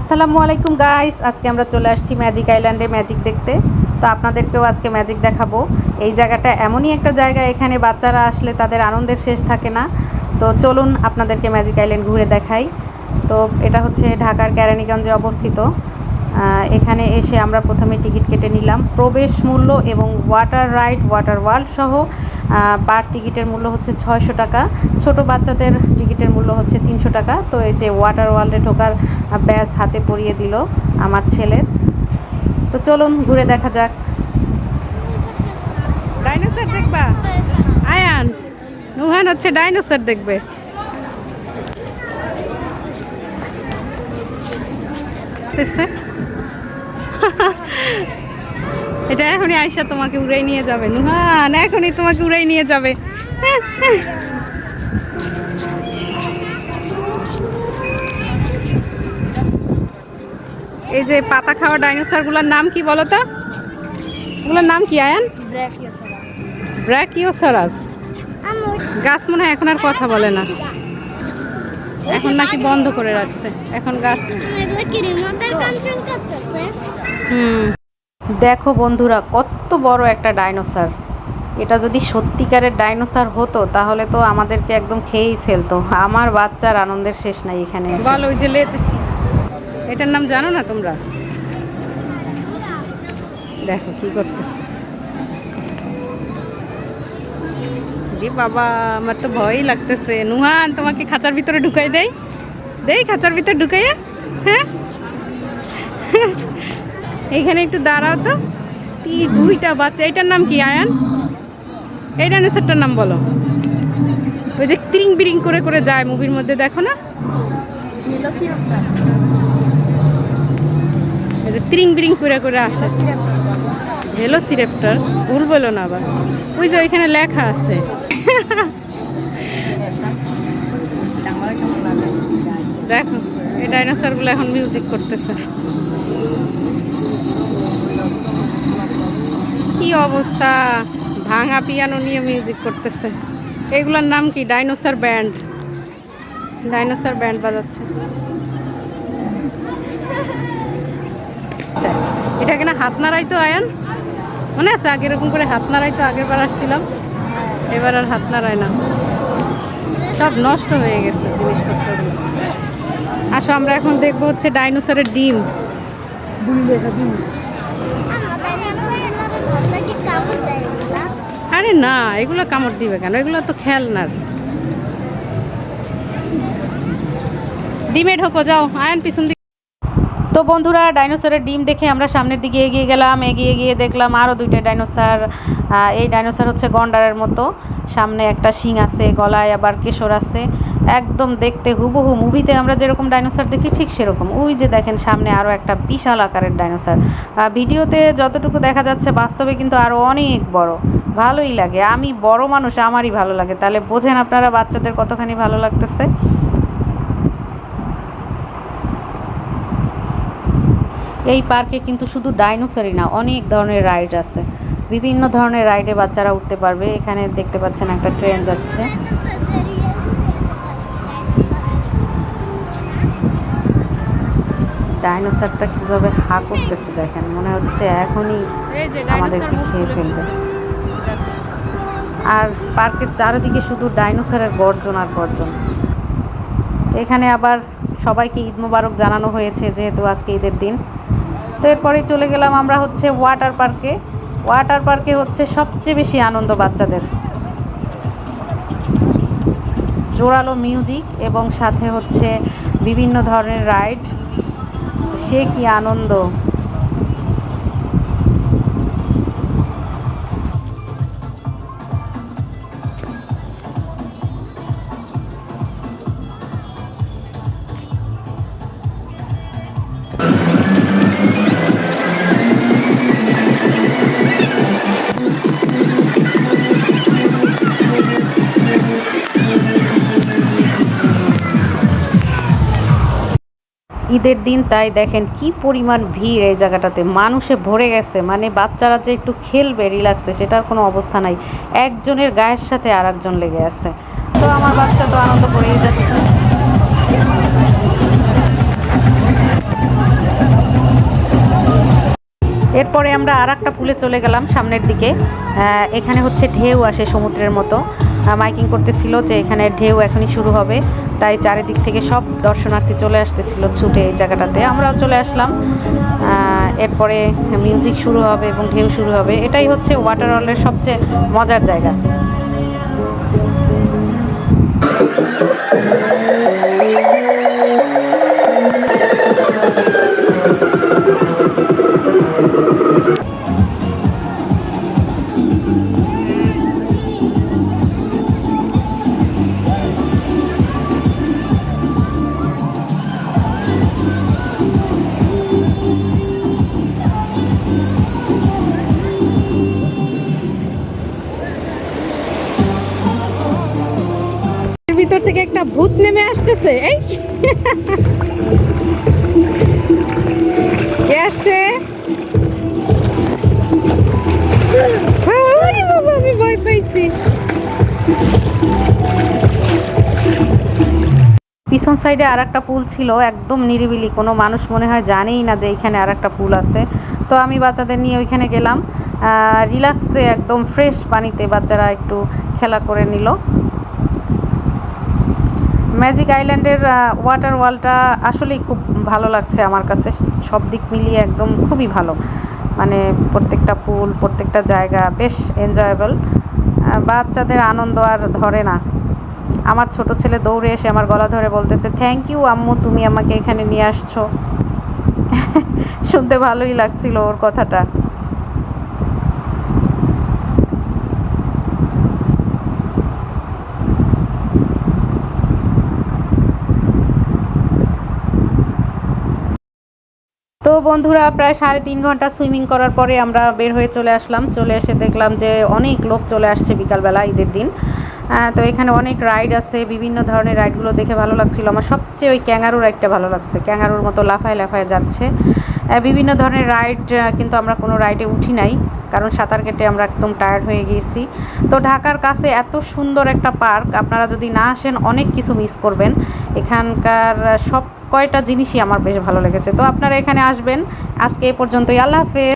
আসসালামু আলাইকুম গাইস আজকে আমরা চলে আসছি ম্যাজিক আইল্যান্ডে ম্যাজিক দেখতে। তো আপনাদেরকেও আজকে ম্যাজিক দেখাবো। এই জায়গাটা এমনই একটা জায়গা, এখানে বাচ্চারা আসলে তাদের আনন্দের শেষ থাকে না। তো চলুন আপনাদেরকে ম্যাজিক আইল্যান্ড ঘুরে দেখাই। তো এটা হচ্ছে ঢাকার কেরানীগঞ্জে অবস্থিত। এখানে এসে আমরা প্রথমে টিকিট কেটে নিলাম। প্রবেশ মূল্য এবং ওয়াটার রাইড ওয়াটার ওয়ার্ল্ড সহ পার টিকিটের মূল্য হচ্ছে ছয়শো টাকা। ছোট বাচ্চাদের টিকিটের মূল্য হচ্ছে তিনশো টাকা। তো এই যে ওয়াটার ওয়ার্ল্ডে ঢোকার ব্যাস হাতে পরিয়ে দিল আমার ছেলের তো চলুন ঘুরে দেখা যাক। ডাইনোসর দেখবা? আয়ান, নুহান হচ্ছে ডাইনোসর দেখবে। দেখতেছে? এটা এখনই আয়সা তোমাকে উড়াই নিয়ে যাবে। নুহান এখনই তোমাকে উড়াই নিয়ে যাবে। এই যে পাতা খাওয়া ডাইনোসরগুলোর নাম কি বলো তো? ওগুলোর নাম কি আয়ান? ব্র্যাকিওসরাস গাছ মনে হয় এখন আর কথা বলে না। এখন নাকি বন্ধ করে রাখছে। এখন গাছ হুম। দেখো বন্ধুরা, কত বড় একটা ডাইনোসার। এটা যদি সত্যিকারের ডাইনোসার হতো, তাহলে তো আমাদেরকে একদম খেয়েই ফেলতো। আমার বাচ্চার আনন্দের শেষ নাই এখানে বলো ওই যে এটার নাম জানো না তোমরা? দেখো কি করতেছে। বাবা, আমার তো ভয়ই লাগতেছে। নুহান, তোমাকে খাঁচার ভিতরে ঢুকাই দেয় দেই খাঁচার ভিতরে ঢুকাইয়া। হ্যাঁ? এইখানে একটু দাঁড়াও তো। দুইটা বাচ্চা। এটার নাম কি আয়ান? এই ডাইনোসরটার নাম বলো। ওই যে ত্রিং বিরিং করে করে যায় মুভির মধ্যে দেখো না? ত্রিং বিরিং করে করে আসে। ভেলো সিরেপ্টার ভুল বলো না আবার। ওই যে ওইখানে লেখা আছে। দেখো এই ডাইনোসরগুলো এখন মিউজিক করতেছে। কি অবস্থা? ভাঙা পিয়ানো নিয়ে মিউজিক করতেছে। এগুলোর নাম কি? ডাইনোসর ব্যান্ড ডাইনোসর ব্যান্ড বাজাচ্ছে। এটা কিনা হাত নাড়াই তো, আয়ান? মনে আছে আগে এরকম করে হাত নাড়াই তো, আগের বার আসছিলাম। এবার আর হাত নাড়ায় না। সব নষ্ট হয়ে গেছে জিনিসপত্রগুলো আসো, আমরা এখন দেখব হচ্ছে ডাইনোসরের ডিম। আরে না এগুলো কামড় দিবে কেন? এগুলো তো খেলনার। ডিমে ঢোকো যাও আয়ন পিছন তো বন্ধুরা, ডাইনোসরের ডিম দেখে আমরা সামনের দিকে এগিয়ে গেলাম, এগিয়ে গিয়ে দেখলাম আরও দুইটা ডাইনোসর। এই ডাইনোসর হচ্ছে গন্ডারের মতো। সামনে একটা শিং আছে, গলায় আবার কেশর আছে। একদম দেখতে হুবহু। মুভিতে আমরা যেরকম ডাইনোসর দেখি, ঠিক সেরকম। ওই যে দেখেন, সামনে আরও একটা বিশাল আকারের ডাইনোসর। ভিডিওতে যতটুকু দেখা যাচ্ছে, বাস্তবে কিন্তু আরও অনেক বড়। ভালোই লাগে। আমি বড় মানুষ, আমারই ভালো লাগে। তাহলে বোঝেন আপনারা বাচ্চাদের কতখানি ভালো লাগতেছে। এই পার্কে কিন্তু শুধু ডাইনোসরই না অনেক ধরনের রাইড আছে। বিভিন্ন ধরনের রাইডে বাচ্চারা উঠতে পারবে। এখানে দেখতে পাচ্ছেন একটা ট্রেন যাচ্ছে। ডাইনোসরটা কীভাবে হা করতেছে দেখেন মনে হচ্ছে এখনই আমাদেরকে খেয়ে ফেলবে। আর পার্কের চারিদিকে শুধু ডাইনোসরের গর্জন আর গর্জন। এখানে আবার সবাইকে ঈদ মোবারক জানানো হয়েছে যেহেতু আজকে ঈদের দিন। তো এরপরে চলে গেলাম আমরা হচ্ছে ওয়াটার পার্কে ওয়াটার পার্কে হচ্ছে সবচেয়ে বেশি আনন্দ বাচ্চাদের। জোরালো মিউজিক এবং সাথে হচ্ছে বিভিন্ন ধরনের রাইড সে কি আনন্দ। ঈদের দিন, তাই দেখেন কি পরিমাণ ভিড় এই জায়গাটাতে। মানুষে ভরে গেছে মানে বাচ্চারা যে একটু খেলবে রিল্যাক্সে সেটার কোনো অবস্থা নাই। একজনের গায়ের সাথে আর একজন লেগে আছে। তো আমার বাচ্চা তো আনন্দ করেই যাচ্ছে। এরপরে আমরা আর একটা পুলে চলে গেলাম সামনের দিকে। এখানে হচ্ছে ঢেউ আসে সমুদ্রের মতো। মাইকিং করতেছিল যে এখানে ঢেউ এখনই শুরু হবে। তাই চারিদিক থেকে সব দর্শনার্থী চলে আসতেছিল ছুটে এই জায়গাটাতে। আমরাও চলে আসলাম। এরপরে মিউজিক শুরু হবে এবং ঢেউ শুরু হবে। এটাই হচ্ছে ওয়াটার ওয়ার্ল্ডের সবচেয়ে মজার জায়গা। থেকে একটা ভূত নেমে আসতেছে, এই। আসছে? পিছন সাইডে আর একটা পুল ছিল, একদম নিরিবিলি। কোনো মানুষ মনে হয় জানেই না যে এইখানে আর একটা পুল আছে। তো আমি বাচ্চাদের নিয়ে ওইখানে গেলাম। রিল্যাক্সে একদম ফ্রেশ পানিতে বাচ্চারা একটু খেলা করে নিল। ম্যাজিক আইল্যান্ডের ওয়াটার ওয়ালটা আসলেই খুব ভালো লাগছে আমার কাছে। সব দিক মিলিয়ে একদম খুবই ভালো। মানে প্রত্যেকটা পুল, প্রত্যেকটা জায়গা বেশ এনজয়েবল বাচ্চাদের আনন্দ আর ধরে না। আমার ছোট ছেলে দৌড়ে এসে আমার গলা ধরে বলতেছে থ্যাংক ইউ আম্মু, তুমি আমাকে এখানে নিয়ে আসছো। শুনতে ভালোই লাগছিল ওর কথাটা তো বন্ধুরা, প্রায় সাড়ে তিন ঘণ্টা সুইমিং করার পরে আমরা বের হয়ে চলে আসলাম। চলে এসে দেখলাম যে অনেক লোক চলে আসছে বিকালবেলা, ঈদের দিন। তো এখানে অনেক রাইড আছে, বিভিন্ন ধরনের রাইডগুলো দেখে ভালো লাগছিল। আমার সবচেয়ে ওই ক্যাঙ্গারু রাইডটা ভালো লাগছে। ক্যাঙ্গারুর মতো লাফায় লাফায় যাচ্ছে। বিভিন্ন ধরনের রাইড কিন্তু আমরা কোনো রাইডে উঠি নাই, কারণ সাঁতার কেটে আমরা একদম টায়ার্ড হয়ে গিয়েছি। তো ঢাকার কাছে এত সুন্দর একটা পার্ক, আপনারা যদি না আসেন অনেক কিছু মিস করবেন। এখানকার সব কয়টা জিনিসই আমার বেশ ভালো লেগেছে। তো আপনারা এখানে আসবেন। আজকে এ পর্যন্তই। আল্লাহ হাফেজ।